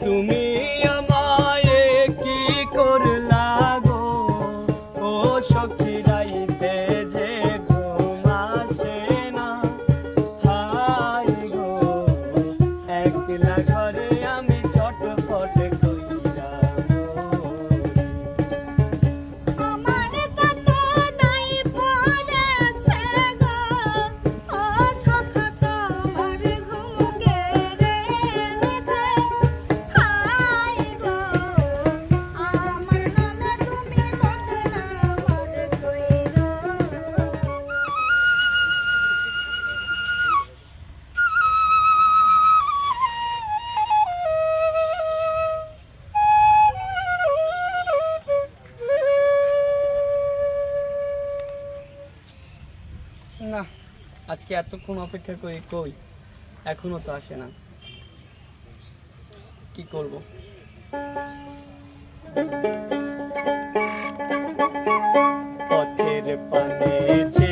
তুমি আজকে এতক্ষণ অপেক্ষা করি কই? এখনও তো আসে না। কি করব? পথের পানে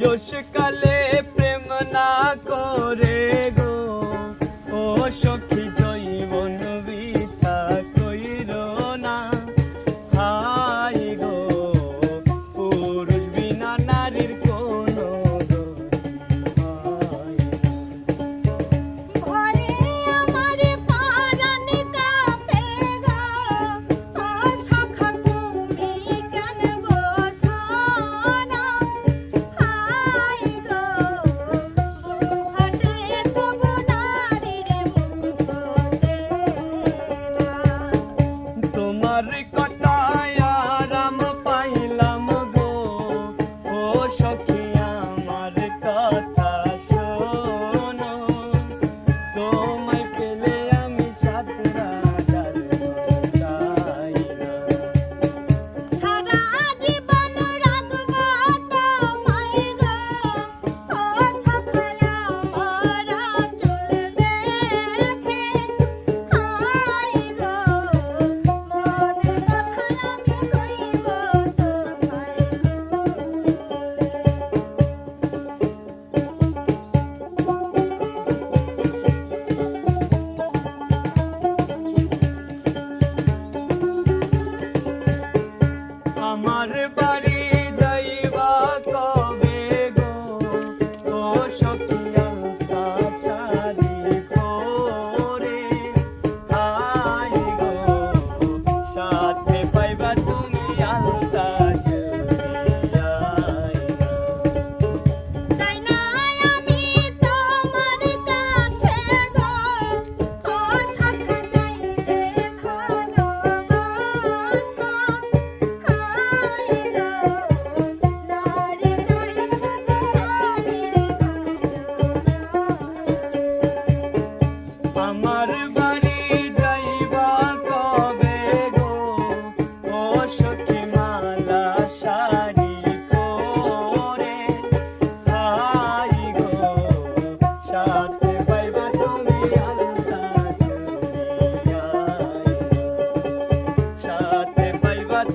বয়সকালে প্রেম না করে। আমার বা